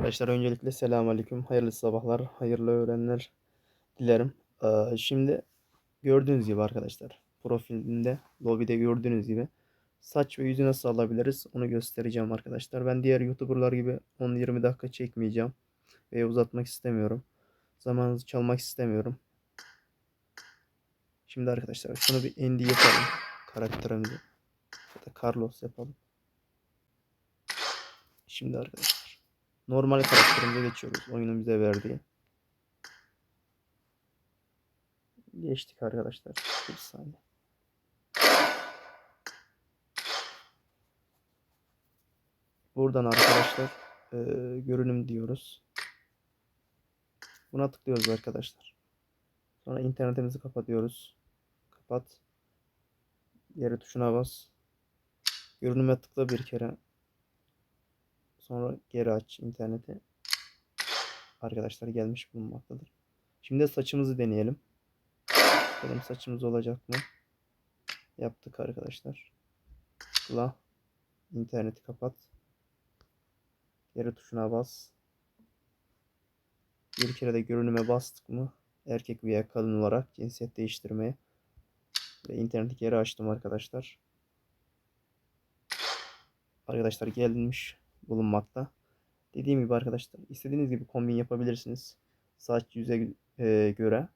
Arkadaşlar öncelikle selamünaleyküm. Hayırlı sabahlar, hayırlı öğlenler dilerim. Ee, şimdi gördüğünüz gibi arkadaşlar profilinde, lobide gördüğünüz gibi saç ve yüzü nasıl alabiliriz onu göstereceğim arkadaşlar. Ben diğer YouTuber'lar gibi 10-20 dakika çekmeyeceğim ve uzatmak istemiyorum. Zamanınızı çalmak istemiyorum. Şimdi arkadaşlar şunu bir Andy yapalım karakterimizi. Ya da Carlos yapalım. Şimdi arkadaşlar normal karakterimize geçiyoruz. Oyunun bize verdiği. Geçtik arkadaşlar. Bir saniye. Buradan arkadaşlar e, görünüm diyoruz. Buna tıklıyoruz arkadaşlar. Sonra internetimizi kapatıyoruz. Kapat. Diğer tuşuna bas. Görünüme tıkla bir kere. Sonra geri aç interneti. Arkadaşlar gelmiş bulunmaktadır. Şimdi saçımızı deneyelim. Bakalım saçımız olacak mı? Yaptık arkadaşlar. Tıkla. İnterneti kapat. Geri tuşuna bas. Bir kere de görünüme bastık mı? Erkek veya kadın olarak cinsiyet değiştirmeye. Ve interneti geri açtım arkadaşlar. Arkadaşlar gelmiş bulunmakta. Dediğim gibi arkadaşlar istediğiniz gibi kombin yapabilirsiniz. Saç yüze e, göre.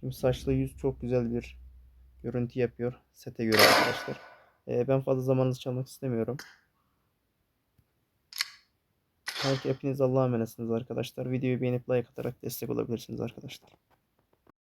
Şimdi saçlı yüz çok güzel bir görüntü yapıyor. Sete göre arkadaşlar. E, ben fazla zamanınızı çalmak istemiyorum. Her hepiniz Allah'a emanetsiniz arkadaşlar. Videoyu beğenip like atarak destek olabilirsiniz arkadaşlar.